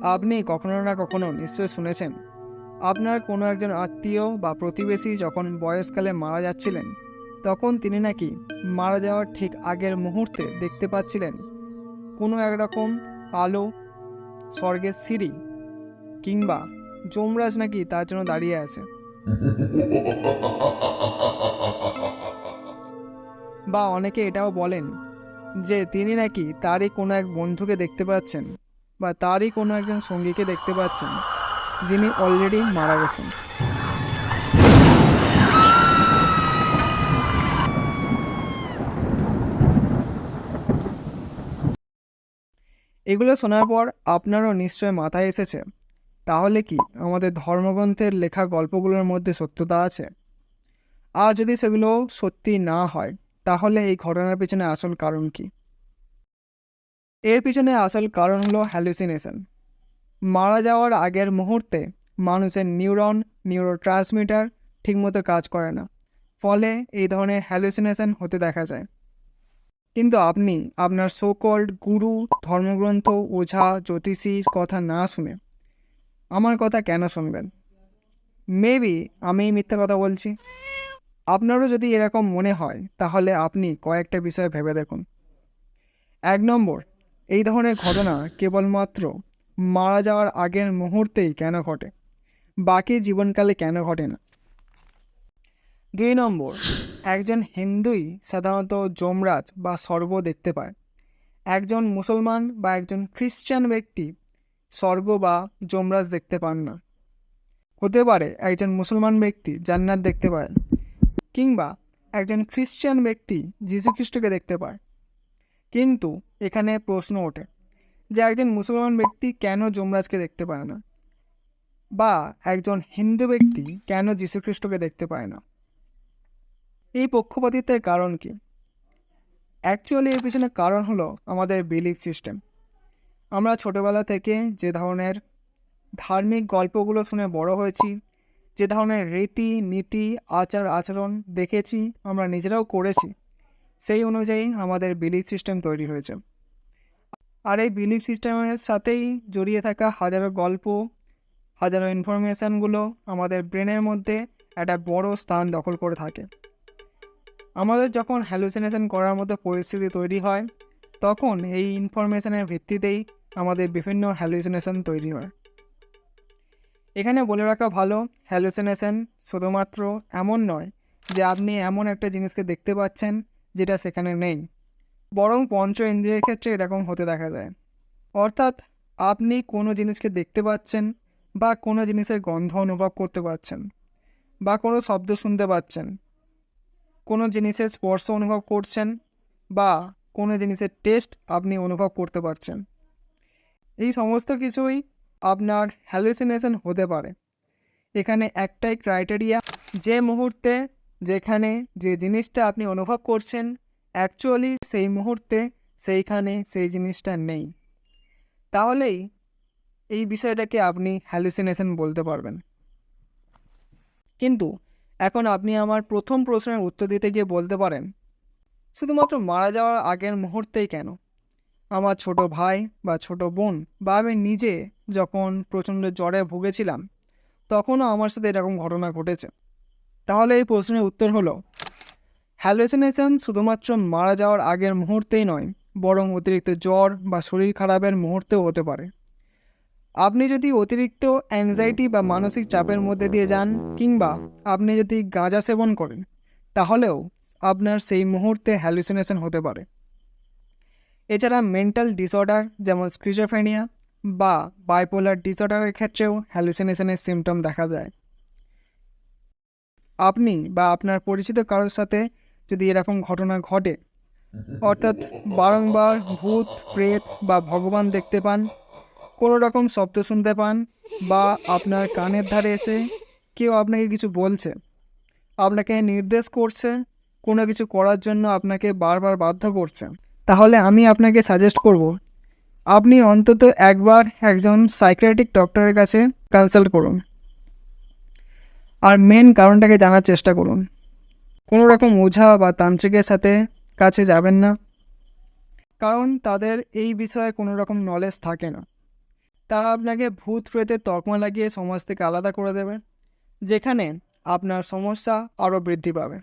আপনি কখনো না কখনো নিশ্চয় শুনেছেন। আপনার কোনো একজন আত্মীয় বা প্রতিবেশী যখন বয়সকালে মারা যাচ্ছিলেন, তখন তিনি নাকি মারা যাওয়ার ঠিক আগের মুহূর্তে দেখতে পাচ্ছিলেন কোনো একরকম কালো স্বর্গের সিঁড়ি কিংবা যমরাজ নাকি তার জন্য দাঁড়িয়ে আছে। বা অনেকে এটাও বলেন যে তিনি নাকি তারই কোনো এক বন্ধুকে দেখতে পাচ্ছেন। বা তারই কোনো একজন সঙ্গীকে দেখতে পাচ্ছেন, যিনি অলরেডি মারা গেছেন। এগুলো শোনার পর আপনারও নিশ্চয় মাথায় এসেছে, তাহলে কি আমাদের ধর্মগ্রন্থের লেখা গল্পগুলোর মধ্যে সত্যতা আছে? আর যদি সেগুলো সত্যি না হয়, তাহলে এই ঘটনার পেছনে আসল কারণ কি? এর পিছনে আসল কারণ হলো হ্যালুসিনেশন মারা যাওয়ার আগের মুহূর্তে মানুষের নিউরন নিউরো ট্রান্সমিটার ঠিকমতো কাজ করে না। ফলে এই ধরনের হ্যালুসিনেশন হতে দেখা যায়। কিন্তু আপনি আপনার সোকল্ড গুরু ধর্মগ্রন্থ, ওঝা জ্যোতিষীর কথা না শুনে আমার কথা কেন শুনবেন? মেবি আমি মিথ্যা কথা বলছি। আপনারও যদি এরকম মনে হয়, তাহলে আপনি কয়েকটা বিষয় ভেবে দেখুন। এক নম্বর এই ধরনের ঘটনা কেবলমাত্র মারা যাওয়ার আগের মুহূর্তেই কেন ঘটে? বাকি জীবনকালে কেন ঘটে না? দুই নম্বর, একজন হিন্দুই সাধারণত যমরাজ বা স্বর্গ দেখতে পায়। একজন মুসলমান বা একজন খ্রিস্টান ব্যক্তি স্বর্গ বা যমরাজ দেখতে পান না। হতে পারে একজন মুসলমান ব্যক্তি জান্নাত দেখতে পায়, কিংবা একজন খ্রিস্টান ব্যক্তি যীশুখ্রিস্টকে দেখতে পায়। কিন্তু এখানে প্রশ্ন ওঠে যে একজন মুসলমান ব্যক্তি কেন যমরাজকে দেখতে পায় না? বা একজন হিন্দু ব্যক্তি কেন যীশুখ্রিস্টকে দেখতে পায় না? এই পক্ষপাতিত্বের কারণ কি? অ্যাকচুয়ালি এর পিছনে কারণ হলো আমাদের বিলিফ সিস্টেম আমরা ছোটোবেলা থেকে যে ধরনের ধার্মিক গল্পগুলো শুনে বড় হয়েছি, যে ধরনের রীতি নীতি আচার আচরণ দেখেছি, আমরা নিজেরাও করেছি সেই অনুযায়ী আমাদের বিলিফ সিস্টেম তৈরি হয়েছে। আর এই বিলিফ সিস্টেমের সাথেই জড়িয়ে থাকা হাজারো গল্প, হাজারো ইনফরমেশানগুলো আমাদের ব্রেনের মধ্যে একটা বড় স্থান দখল করে থাকে। আমাদের যখন হ্যালুসিনেশন করার মতো পরিস্থিতি তৈরি হয়, তখন এই ইনফরমেশনের ভিত্তিতেই আমাদের বিভিন্ন হ্যালুসিনেশন তৈরি হয়। এখানে বলে রাখা ভালো হ্যালুসিনেশন শুধুমাত্র এমন নয় যে আপনি এমন একটা জিনিসকে দেখতে পাচ্ছেন যেটা সেখানে নেই। বরং পঞ্চ ইন্দ্রিয়ের ক্ষেত্রে এরকম হতে দেখা যায়। অর্থাৎ আপনি কোনো জিনিসকে দেখতে পাচ্ছেন বা কোনো জিনিসের গন্ধ অনুভব করতে পারছেন বা কোনো শব্দ শুনতে পাচ্ছেন। কোনো জিনিসের স্পর্শ অনুভব করছেন বা কোনো জিনিসের টেস্ট আপনি অনুভব করতে পারছেন। এই সমস্ত কিছুই আপনার হ্যালুসিনেশন হতে পারে। এখানে একটাই ক্রাইটেরিয়া যে মুহূর্তে যেখানে যে জিনিসটা আপনি অনুভব করছেন অ্যাকচুয়ালি সেই মুহূর্তে সেইখানে সেই জিনিসটা নেই। তাহলেই এই বিষয়টাকে আপনি হ্যালুসিনেশন বলতে পারবেন। কিন্তু এখন আপনি আমার প্রথম প্রশ্নের উত্তর দিতে গিয়ে বলতে পারেন, শুধুমাত্র মারা যাওয়ার আগের মুহূর্তেই কেন? আমার ছোট ভাই বা ছোট বোন বা আমি নিজে যখন প্রচণ্ড জ্বরে ভুগেছিলাম, তখনও আমার সাথে এরকম ঘটনা ঘটেছে। তাহলে এই প্রশ্নের উত্তর হলো হ্যালুসিনেশন শুধুমাত্র মারা যাওয়ার আগের মুহূর্তেই নয়, বরং অতিরিক্ত জ্বর বা শরীর খারাপের মুহূর্তেও হতে পারে। আপনি যদি অতিরিক্ত অ্যাংজাইটি বা মানসিক চাপের মধ্যে দিয়ে যান, কিংবা আপনি যদি গাঁজা সেবন করেন, তাহলেও আপনার সেই মুহূর্তে হ্যালুসিনেশন হতে পারে। এছাড়া মেন্টাল ডিসঅর্ডার যেমন স্ক্রিজোফেনিয়া বা বাইপোলার ডিসঅর্ডারের ক্ষেত্রেও হ্যালুসিনেশনের সিমটম দেখা যায়। আপনি বা আপনার পরিচিত কারোর সাথে যদি এরকম ঘটনা ঘটে, অর্থাৎ বারংবার ভূত, প্রেত বা ভগবান দেখতে পান কোনো রকম শব্দ শুনতে পান বা আপনার কানের ধারে এসে কেউ আপনাকে কিছু বলছে, আপনাকে নির্দেশ করছে, কোনো কিছু করার জন্য আপনাকে বারবার বাধ্য করছে, তাহলে আমি আপনাকে সাজেস্ট করব, আপনি অন্তত একবার একজন সাইক্রেটিক ডক্টরের কাছে কনসাল্ট করুন। আর মেন কারণটাকে জানার চেষ্টা করুন। কোনো রকম ওঝা বা তান্ত্রিকের সাথে কাছে যাবেন না। কারণ তাদের এই বিষয়ে কোনো রকম নলেজ থাকে না। তারা আপনাকে ভূত প্রেতের তকমা লাগিয়ে সমাজ থেকে আলাদা করে দেবে, যেখানে আপনার সমস্যা আরও বৃদ্ধি পাবে।